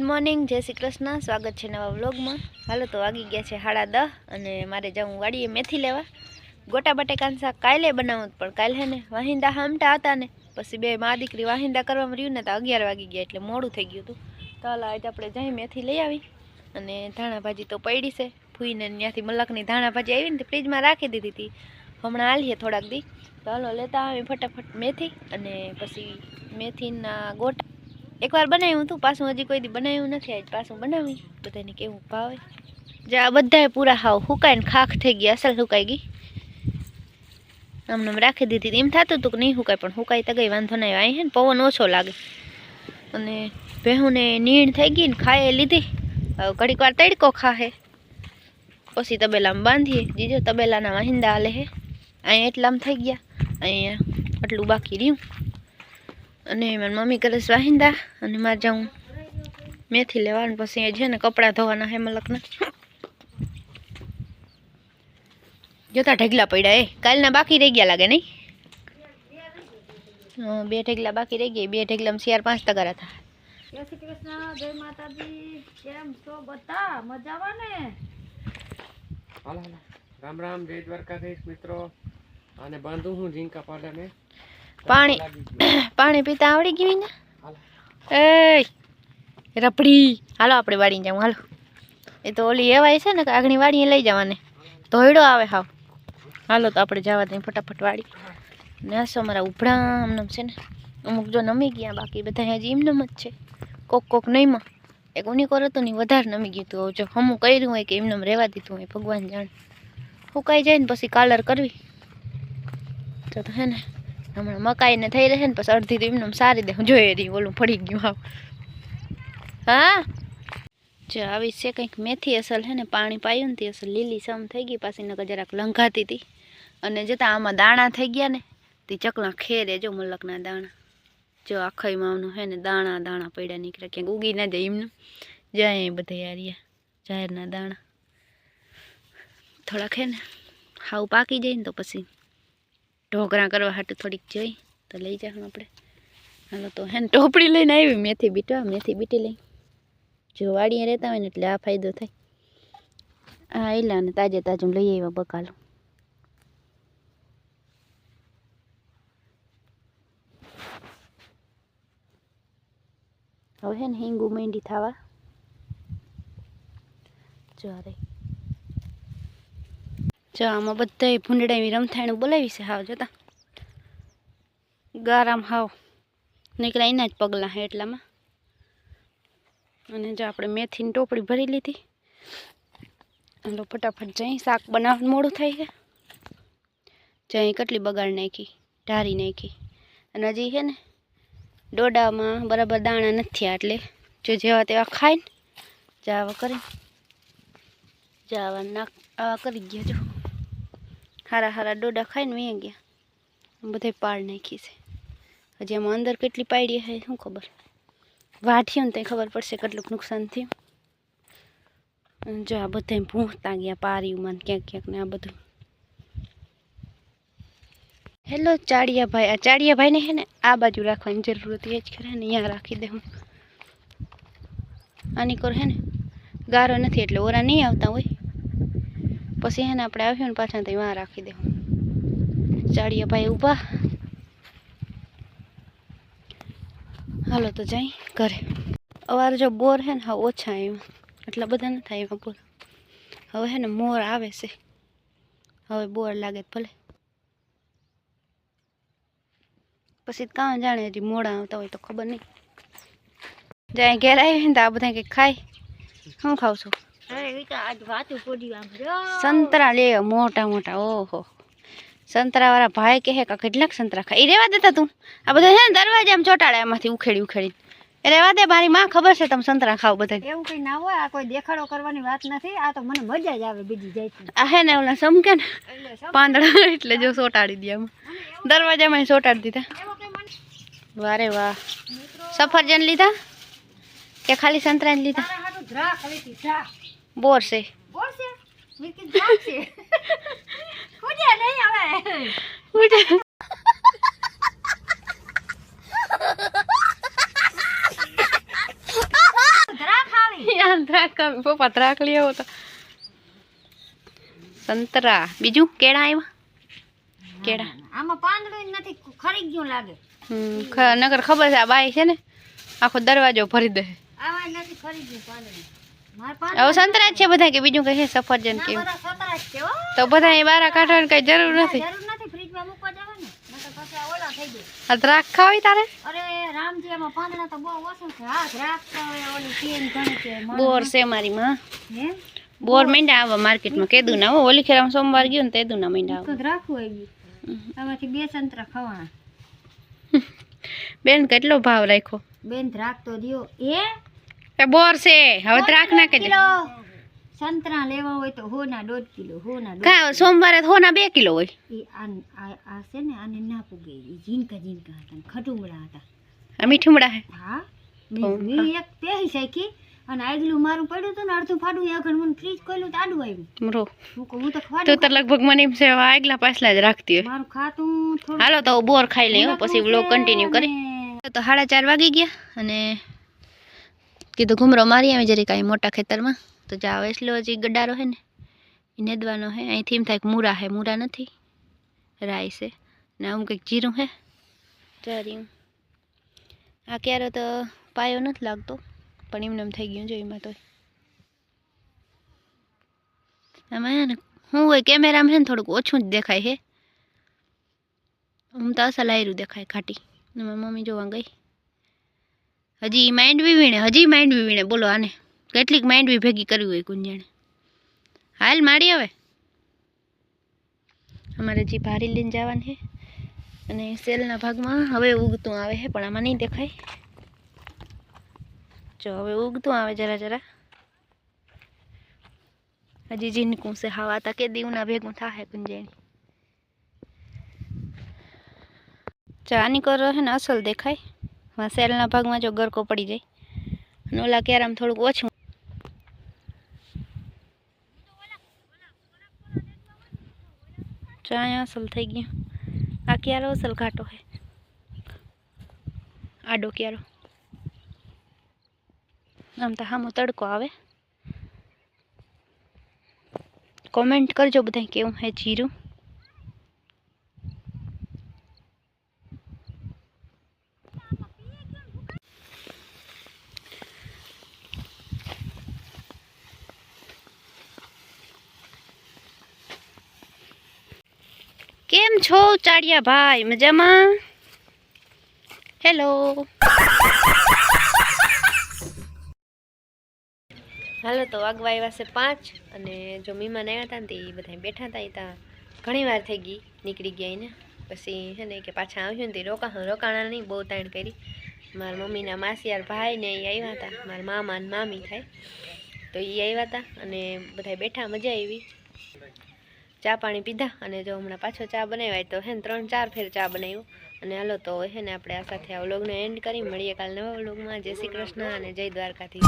Good morning જય શ્રી કૃષ્ણ. સ્વાગત છે નવા વ્લોગમાં. હાલો તો વાગી ગયા છે સાડા દહ અને મારે જવું વાડીએ મેથી લેવા. ગોટા બટેકાનું શાક કાલે બનાવું, પણ કાલે હે ને વાહિંદા હામટા હતા ને. પછી બે મા દીકરી વાહિંદા કરવામાં રહ્યું ને તો અગિયાર વાગી ગયા એટલે મોડું થઈ ગયું હતું. તો હાલ આજે આપણે જઈ મેથી લઈ આવી. અને ધાણા ભાજી તો પડી છે. ફૂઈને ત્યાંથી મલકની ધાણા ભાજી આવી ને ફ્રીજમાં રાખી દીધી હતી. હમણાં આલીએ થોડાક દી. તો હાલો લેતા આવી ફટાફટ મેથી અને પછી મેથીના ગોટા. એકવાર બનાવ્યું હતું, પાછું હજી કોઈ દી બનાવ્યું નથી, આજ પાછું બનાવી બધાને કેવું ભાવે. જે આ બધાય પૂરા હાવ હુકાઈને ખાખ થઈ ગયા અસલ હુકાઈ ગઈ. આમને આમ રાખી દીધી એમ થતું હતું કે નહીં હુકાય, પણ હુકાઈ તો ગઈ, વાંધો નહીં અહીં ને, પવન ઓછો લાગે. અને ભેહુંને નીણ થઈ ગઈ ને ખાએ લીધી. હવે ઘડીક વાર તડકો ખાહે. પછી તબેલામાં બાંધીએ. જીજો તબેલાના વાહિંદા હાલે હે. અહીંયા એટલામ થઈ ગયા. અહીંયા આટલું બાકી રહ્યું. અને મારી મમ્મી કરે વાહિંદા અને મારે જાઉં મેથી લેવાનું. પછી છે ને કપડાં ધોવાના હે મલકના. જોતા ઢગલા પડ્યા એ. કાલના બાકી રહી ગયા લાગે નહીં? બે ઢગલા બાકી રહી ગયા. બે ઢગલામાં શિયાર પાંચ તગારા હતા. જય શ્રી કૃષ્ણ જય માતાજી કેમ છો બધા મજામાં ને રામ રામ. જય દ્વારકાધીશ મિત્રો. અને બાંધું હું ઝીંકા પાડાને પાણી પાણી પીતા આવડી ગયું ને એ રપડી. હાલો આપણે વાડીને જાઉં. હાલો. એ તો ઓલી એવાય છે ને કે આગની વાડીએ લઈ જવાને. ધોયડો આવે હાવ. હાલો તો આપણે જવા દઈએ ફટાફટ વાડી. ને હશો મારા ઉભરા આમનામ છે ને? અમુક જો નમી ગયા બાકી બધા હજી એમનેમ જ છે. કોક કોક નહીંમાં એક ઉનીકોર હતો ને વધારે નમી ગયું હતું જો હમું કર્યું હોય કે એમનેમ રહેવા દીધું હોય ભગવાન જાણે. સુકાઈ જાય ને પછી કાલર કરવી. તો તો હે ને. હમણાં મકાઈને થઈ રહે ને પછી અડધી તો એમને સારી દે. જોઈએ રહી ઓલું પડી ગયું આવ. હા? જો આવી છે કંઈક મેથી અસલ છે ને, પાણી પાયું ને તે અસલ લીલી સમ થઈ ગઈ. પાછી નકર જરાક લંઘાતી હતી. અને જતાં આમાં દાણા થઈ ગયા ને, તે ચકલા ખેરે જો મલકના દાણા. જો આખાઈ માવનું હે ને, દાણા દાણા પડ્યા નીકળ્યા. ક્યાંક ઉગી ના જાય એમને. જાય બધા યારિયા જાહેરના દાણા. થોડાક હે ને, હાવ પાકી જાય ને તો પછી ઢોકળા કરવા હાટું થોડીક જોઈ, તો લઈ જાઉં આપણે. હાલો તો હે ટોપડી લઈને આવી, મેથી બીટવા, મેથી બીટી લઈ. જો વાડીએ રહેતા હોય ને એટલે આ ફાયદો થાય. આ એલા ને તાજે તાજું લઈ આવ્યા બકાલો. હવે ને હિંગુ મેંડી થવા. જો રહી. જો, આમાં બધા ભૂંડડાની રમથાણું બોલાવી છે. હાવ, જોતા. ગારામ હાવ. નીકળ્યા એના જ પગલાં હે એટલામાં. અને જો, આપણે મેથીની ટોપડી ભરી લીધી. હાલો, ફટાફટ જઈ, શાક બનાવવાનું મોડું થાય છે. જઈ કેટલી બગાડ નાખી, ઢારી નાખી. અને હજી છે ને, ડોડામાં બરાબર દાણા નથી એટલે જો, જેવા તેવા ખાઈને જાવા કરી. જાવા નાખ, આવા કરી ગયા જો. હારા હારા ડોડા ખાઈને વી ગયા. બધે પાડ નાખી છે. હજી આમાં અંદર કેટલી પાડી છે શું ખબર? વાઢ્યું ને તો ખબર પડશે કેટલુંક નુકસાન થયું. અને જો આ બધા ભૂંસતા ગયા પારીમાં ને ક્યાંક ક્યાંક ને આ બધું. હેલો ચાડિયાભાઈ, આ ચાડિયાભાઈને હે ને આ બાજુ રાખવાની જરૂર હતી, એ જ ખરે ને અહીંયા રાખી દે હું. આની કોર હે ને, ગારો નથી એટલે ઓરા નહીં આવતા હોય. પછી એને આપણે આવ્યું ને પાછા તો વાં રાખી દેવું. ચાળીએ ભાઈ ઊભા. હાલો તો જઈ ઘરે. અવાર જો બોર હે ને હા ઓછા એમાં એટલા બધા ન થાય એમાં બોર. હવે હે ને મોર આવે છે. હવે બોર લાગે ભલે. પછી કાં જાણે હજી મોડા આવતા હોય તો ખબર નહીં. જાય ઘેર આવી ને તો આ બધા કંઈક ખાય. શું ખાવ છો સંતરા લે મોટા મોટા ઓહો. સંતરા વાળા ભાઈ કહે કે કેટલાક સંતરા ખાય એ રેવા દેતા તું આ બધા છે ને એમ ચોટાડે એમાંથી ઉખેડી ઉખેડી. એ રેવા દે મારી માં ખબર છે તમે સંતરા ખાવ બધા એવું કઈ ના હોય આ કોઈ દેખાડો કરવાની વાત નથી આ તો મને મજા જ આવે બીજી જાય આ હે ને ઓલા સમકે ને પાંદડા એટલે જો સોટાડી દે આમાં. દરવાજામાં સોટાડી દીધા. એવો કઈ મને વારે વાહ. સફરજન લીધા કે ખાલી સંતરા જ લીધા બોર છે બોલ છે વિકી દ્રાક્ષ છે ખુજે નહીં આવે દ્રાક્ષ પપ્પા દ્રાક લઈ આવો તો સંતરા બીજું કેળા આવ્યા કેળા આમાં પાંદડું નથી ખરી ગયું લાગે નગર ખબર છે આ બાઈ છે ને આખો દરવાજો ભરી દે આવા નથી ખરી ગયું પાંદડું હવે સંતરા છે બધા કે બીજું કઈ છે સફરજન કે તો બધા એ બારા કાઢવાની કઈ જરૂર નથી. જરૂર નથી ફ્રીજમાં મૂકવા જવા ને નકર પછી આ ઓલા થઈ જાય આ દ્રાક ખાવી તારે. દ્રાક્ષ બોર છે મારી માં. બોર મીંડા આવવા માર્કેટમાં કેદું ના ઓલી ખેરામાં સોમવાર ગયું ને તેદું ના મીંડા આવે. દ્રાક્ષું આવી ગયું બે સંતરા ખવાના. બેન કેટલો ભાવ રાખ્યો? બેન દ્રાક્ષ તો દિયો. એ એ બોર છે. હવે દ્રાક ના કે સંતરા લેવા હોય તો હોના દોઢ કિલો હોના કા સોમવારે હોના બે કિલો હોય. એ આ છે ને આને ના પૂગે. એ ઝીણકા ઝીણકા હતા ખટુમડા હતા. આ મીઠુમડા હે. હા? મેં એક પહેરી શીખી અને આગલું મારું પડ્યું હતું ને અડધું ફાડું એ આગળ મને ફ્રીજ ખોલ્યું તો આડું આવ્યું. મરો હું તો તું ફાડું તો લગભગ મને એમ છે આગલા પાછલા જ રાખતી હોય. મારું ખાતું થોડું હાલો તો બોર ખાઈ લઈ પછી વ્લોગ કન્ટિન્યુ કરી. તો સાડા ચાર વાગી ગયા અને કીધું ઘૂમરો મારી આવી જરી કાંઈ મોટા ખેતરમાં. તો જા વેસલો હજી ગડારો હે ને એ નેદવાનો હે. અહીંથી એમ થાય કે મૂરા હે મૂરા નથી. રાઈ છે. ને આમ કંઈક જીરું હે. ચાર્યું. આ ક્યારે તો પાયો નથી લાગતો પણ એમને એમ થઈ ગયું જો એમાં તો આમાં હે ને શું હોય કેમેરામાં હે ને થોડુંક ઓછું જ દેખાય હે. હું તો અસલ આયરું દેખાય ઘાટી મારી મમ્મી જોવા ગઈ. હજી માંડવી વીણે, હજી માંડવી વીણે. બોલો આને, કેટલીક માંડવી ભેગી કરવી હોય ગુંજાણે. હાલ માડી હવે. અમારે જે ભારી લઈને જવાનું છે. અને સેલના ભાગમાં હવે ઉગતું આવે છે, પણ આમાં નહીં દેખાય. જો હવે ઉગતું આવે જરા જરા. હજી જીન છે, હવા તકે દીવના ભેગું થાય ગુંજાણી. ચાની કરો છે ને અસલ દેખાય. હા સેલના ભાગમાં જો ગરકો પડી જાય. અને ઓલા કેરામ થોડુંક ઓછું. ચાય અસલ થઈ ગયું. આ ક્યારો અસલ ઘાટો છે. આડો ક્યારો. આમ તો હામો તડકો આવે. કોમેન્ટ કરજો બધા કેવું હે જીરું. કેમ છો ચાડિયા ભાઈ મજામાં? હેલો હાલો, તો વાગવા આવ્યા છે પાંચ અને જો મહેમાન આવ્યા હતા ને તે બધા બેઠા હતા એ ત્યાં ઘણી વાર થઈ ગઈ નીકળી ગયા એને. પછી છે ને કે પાછા આવ્યું ને તે રોકા રોકાણા નહીં, બહુ તાણ કરી. મારા મમ્મીના માસિયાર ભાઈ ને એ આવ્યા હતા મારા મામા ને મામી થાય. તો એ આવ્યા હતા અને બધા બેઠા, મજા આવી. ચા પાણી પીધા અને જો હમણાં પાછો ચા બનાવ્યા તો હે ને ત્રણ ચાર ફેર ચા બનાવ્યો. અને હાલો તો હે ને આપણે આ સાથે આ વ્લોગને એન્ડ કરી. મળીએ કાલ નવા વ્લોગમાં. જય શ્રી કૃષ્ણ અને જય દ્વારકાથી